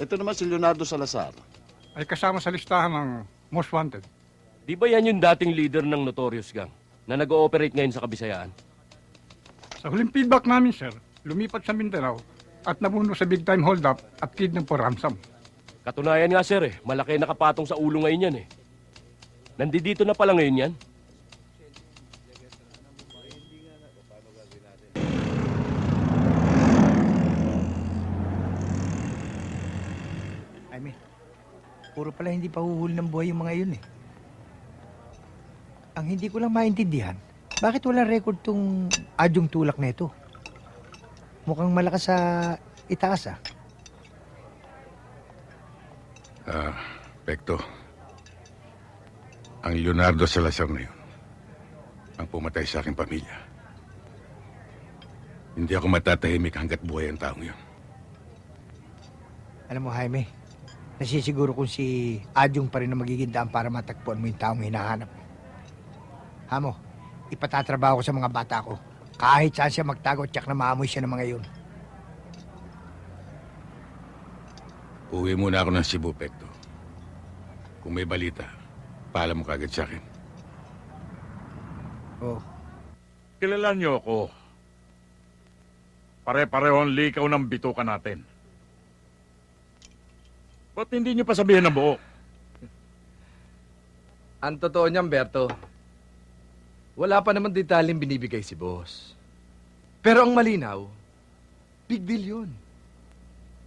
Ito naman si Leonardo Salazar. ay kasama sa listahan ng most wanted. Di ba yan yung dating leader ng Notorious Gang na nag-ooperate ngayon sa Kabisayaan? Sa huling feedback namin, sir, lumipat sa Mindanao at nabuno sa big time hold-up at kidnap for ransom. Katunayan nga sir eh, malaki nakapatong sa ulo ngayon yan eh. Nandito na pala ngayon yan. Puro pala hindi pa huhuli ng buhay yung mga yun eh. Ang hindi ko lang maintindihan, bakit walang record tong adyong tulak na ito? Mukhang malakas sa itaas ah. Ah, Pekto. Ang Leonardo Salazar na yun. Ang pumatay sa aking pamilya. Hindi ako matatahimik hanggat buhay ang taong yun. Alam mo Jaime, nasisiguro kung si Adyong pa rin ang magiging daan para matagpuan mo yung taong hinahanap mo. Hamo, ipatatrabaho ko sa mga bata ko. Kahit saan siya magtago, tsak na maamoy siya ng mga yun. Uwi muna ako ng Cebu, Pekto. Kung may balita, paalam mo kagad sa akin. Oh, Kilala niyo ako. Pare-pareho ang likaw ng bituka natin. Ba't hindi niyo pa sabihin ng buo? Ang totoo niyan, Berto, wala pa naman detalyeng binibigay si boss. Pero ang malinaw, big deal yun.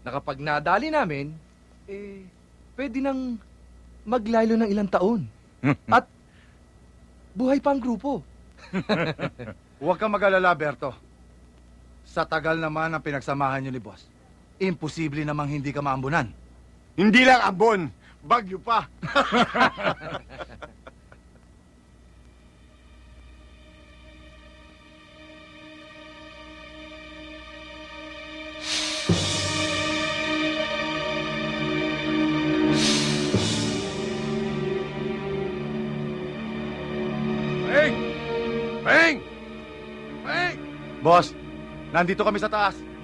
Na kapag nadali namin, eh, pwede nang maglaylo ng ilang taon. At buhay pa ang grupo. Huwag kang mag-alala, Berto. Sa tagal naman ang pinagsamahan niyo ni Boss, imposible namang hindi ka maambunan. Hindi lang ambon, bagyo pa. Peng! Peng! Peng! Boss, nandito kami sa taas.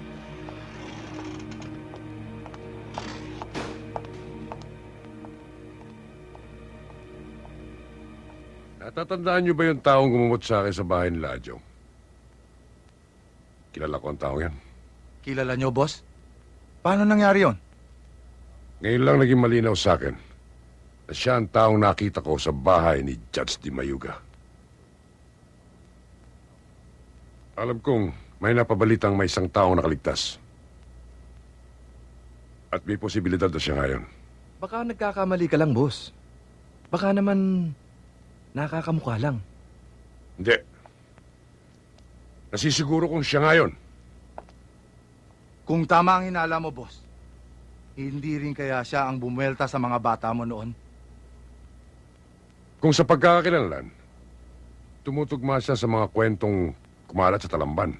Natatandaan niyo ba yung taong gumumot sa akin sa bahay ni Ladyong? Kilala ko ang taong yan. Kilala niyo, Boss? Paano nangyari yon? Ngayon lang naging malinaw sa akin na siya ang taong nakita ko sa bahay ni Judge Di Mayuga. Alam kong may napabalitang may isang taong nakaligtas. At may posibilidad na siya ngayon. Baka nagkakamali ka lang, boss. Baka naman nakakamukha lang. Hindi. Nasisiguro kong siya ngayon. Kung tama ang hinala mo, Boss, hindi rin kaya siya ang bumuelta sa mga bata mo noon? Kung sa pagkakakilanlan, tumutugma siya sa mga kwentong kumalat sa talamban.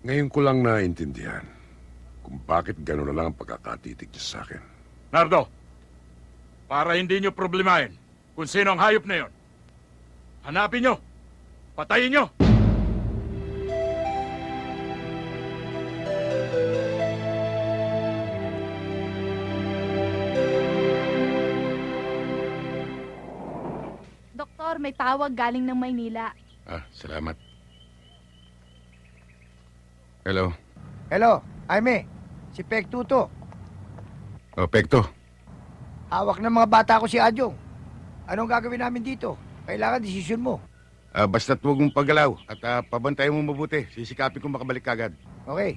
Ngayon ko lang naintindihan kung bakit gano'n na lang ang pagkakatitig niya sa akin. Nardo, para hindi niyo problemahin kung sino ang hayop na yon. Hanapin niyo. Patayin niyo. Doktor, may tawag galing ng Maynila. Ah, salamat. Hello. hello, Jaime, si Pek Tuto. Oh, Pekto. Hawak ng mga bata ko si Adyong. Anong gagawin namin dito? Kailangan desisyon mo. Ah, basta't huwag mong paggalaw at ah, pabantayan mo mabuti. Sisikapin kong makabalik kagad. Okay.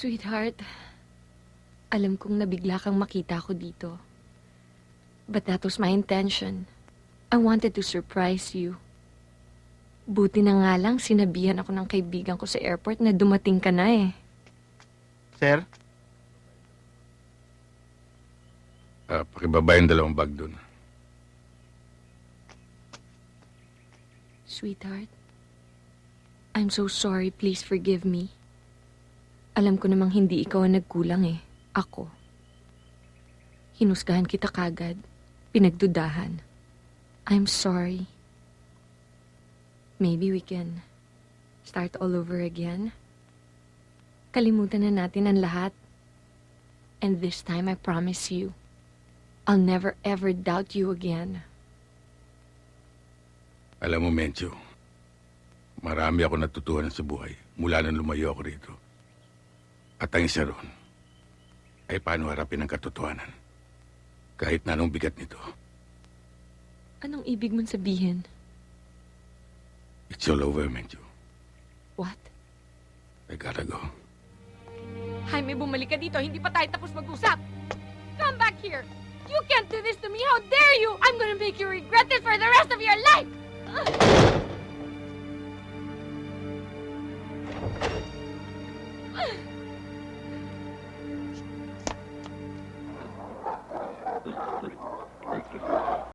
Sweetheart, alam kong nabigla kang makita ko dito. But that was my intention. I wanted to surprise you. Buti na nga lang sinabihan ako ng kaibigan ko sa airport na dumating ka na eh. Sir? Ah, pakibaba yung dalawang bag doon. Sweetheart, I'm so sorry. Please forgive me. Alam ko namang hindi ikaw ang nagkulang eh. Ako. Hinusgahan kita kagad. Pinagdudahan. I'm sorry. Maybe we can start all over again. Kalimutan na natin ang lahat. And this time I promise you, I'll never ever doubt you again. Alam mo, Mencho, marami ako natutuhan sa buhay mula nang lumayo ako rito. At ang isa ron ay paano harapin ang katotohanan. Kahit na anong bigat nito. Anong ibig mong sabihin? It's all over, Mencho. What? I gotta go. Jaime, bumalik ka dito. Hindi pa tayo tapos mag-usap. Come back here. You can't do this to me. How dare you? I'm gonna make you regret it for the rest of your life. Ugh.